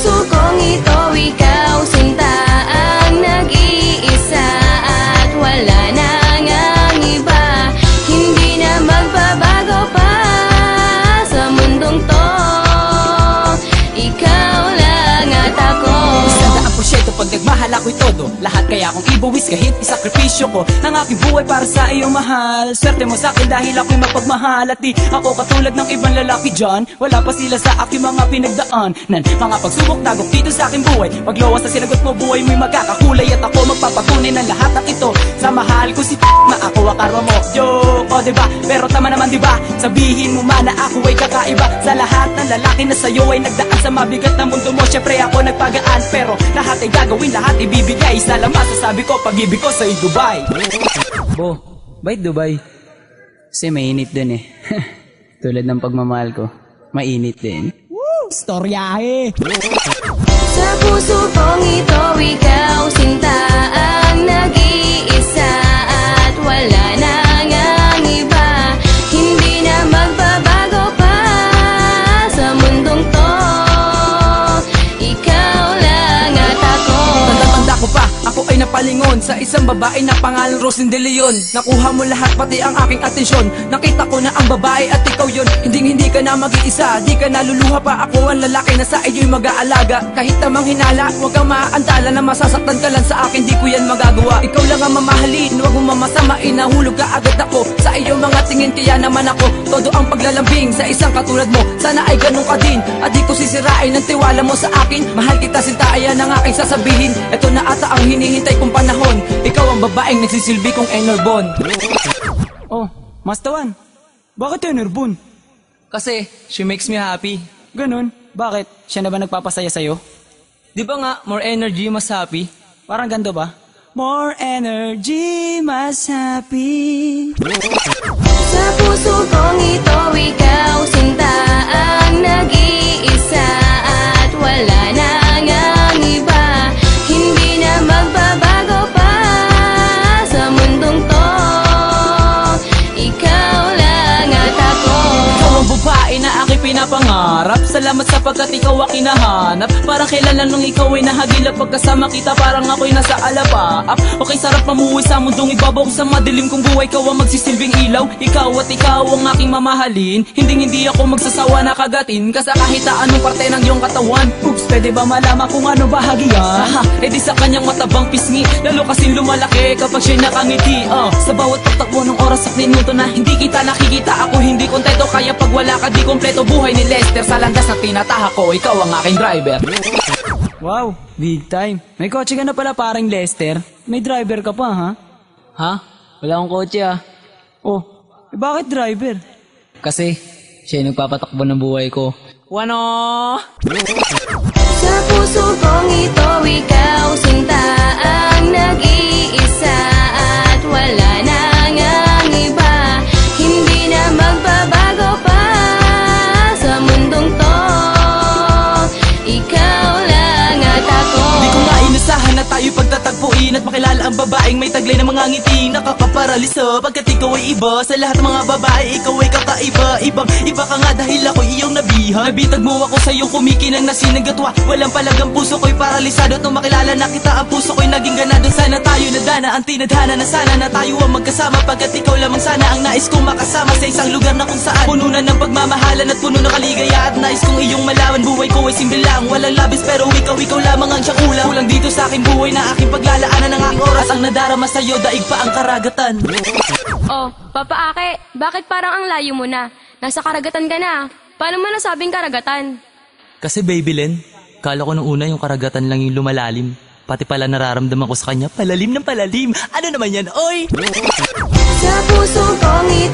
puso kong ito, ikaw sinta nagmahal ako'y todo. Lahat kaya kong ibuwis kahit isakripisyo ko. Ng aking buhay para sa iyo mahal. Swerte mo sa akin dahil ako'y mapagmahal. At di ako katulad ng ibang lalaki dyan. Wala pa sila sa aking mga pinagdaan. Nan mga pagsubok dagok dito sa aking buhay. Paglawas sa sinagot mo buhay mo'y magkakakulay. At ako magpapatunay ng lahat ng ito. Sa mahal ko si na ako ang karma mo. Joke, o diba? Pero tama naman diba? Sabihin mo man na ako ay kakaiba. Sa lahat ng lalaki na sa'yo ay nagdaan Sa mabigat na mundo mo. Syempre ako nagpagaan. Pero lahat ay gagawin, lahat ibibigay Salamat sasabi ko, pag-ibig ko sa'y Dubai. Bo, bait Dubai? Kasi mainit din eh. Tulad ng pagmamahal ko Mainit din. Storyahe! Sa puso kong ito, ikaw napalingon Sa isang babae na pangalan Rosin De Leon. Nakuha mo lahat pati ang aking atensyon. Nakita ko na ang babae at ikaw yon Hindi hindi ka na mag-iisa Di ka naluluha pa. Ako ang lalaki na sa iyo'y mag-aalaga. Kahit namang hinala, huwag kang maaantala Na masasaktan ka lang sa akin, di ko yan magagawa. Ikaw lang ang mamahalin, huwag mo mamasamain Nahulog ka agad ako. Sa iyong mga tingin kaya naman ako. Todo ang paglalambing sa isang katulad mo. Sana ay ganun ka din At di ko sisirain ang tiwala mo sa akin. Mahal kita sinta, ayan ang aking sasabihin. Ito na ata ang hinihintay kong panahon Ikaw ang babaeng nagsisilbi kong enerbon Oh, Mastawan Bakit enerbon? Kasi, she makes me happy Ganun? Bakit? Siya na ba nagpapasaya sa'yo? Di ba nga, more energy, mas happy? Parang ganito ba? More energy, mas happy Sa puso kong ito, ikaw sinta ang nag-iisa pinapangarap. Salamat sapagkat ikaw ang kinahanap. Parang kailan nung ikaw ay nahagilap. Pagkasama kita parang ako'y nasa alapaap Okay sarap mamuhay sa mundong ibabaw. Sa madilim kong buhay ikaw ang magsisilbing ilaw. Ikaw at ikaw ang aking mamahalin. Hindi hindi ako magsasawa na kagatin. Kasi kahit na anong parte ng iyong katawan. Oops, pwede ba malaman kung ano bahagya? Haha, edi sa kanyang matabang pisngi. Lalo kasing lumalaki kapag siya'y nakangiti. Uh, Sa bawat pagtakbo ng oras at minuto na Hindi kita nakikita. Ako hindi kontento Kaya pag wala ka di kompleto. Buhay ni Lester Sa landas na tinataha ko, ikaw ang aking driver Wow, big time May kotse ka na pala parang Lester May driver ka pa ha? Ha? Wala akong kotse ah Oh, eh bakit driver? Kasi siya yung nagpapatakbo ng buhay ko Wano? Sa puso kong ito, ikaw sinta ang nag-iisa At wala nang babaeng may taglay ng mga ngiti Nakakaparalisa. Pagkat ikaw ay iba Sa lahat ng mga babae ikaw ay kakaiba. Ibang iba ka nga dahil ako iyong nabihan. Nabitag mo ako sa iyong kumikinang na sinagatwa Walang palagang puso ko'y paralisado Nung makilala na kita ang puso nadana ang tinadhana na sana na tayo ang magkasama Pagkat ikaw lamang sana ang nais kong makasama Sa isang lugar na kung saan Puno na ng pagmamahalan at puno ng kaligaya At nais kong iyong malaman buhay ko ay simple lang Walang labis pero ikaw, ikaw lamang ang siyang ulang Kulang dito sa aking buhay na aking paglalaanan ng aking oras Ang nadarama sa'yo, daig pa ang karagatan Oh, Papa Ake, bakit parang ang layo mo na? Nasa karagatan ka na. Paano mo nasabing karagatan? Kasi baby Len, kala ko nung una yung karagatan lang yung lumalalim. Pati pala nararamdaman ko sa kanya, palalim ng palalim. Ano naman yan, oy? Sa puso kong ito,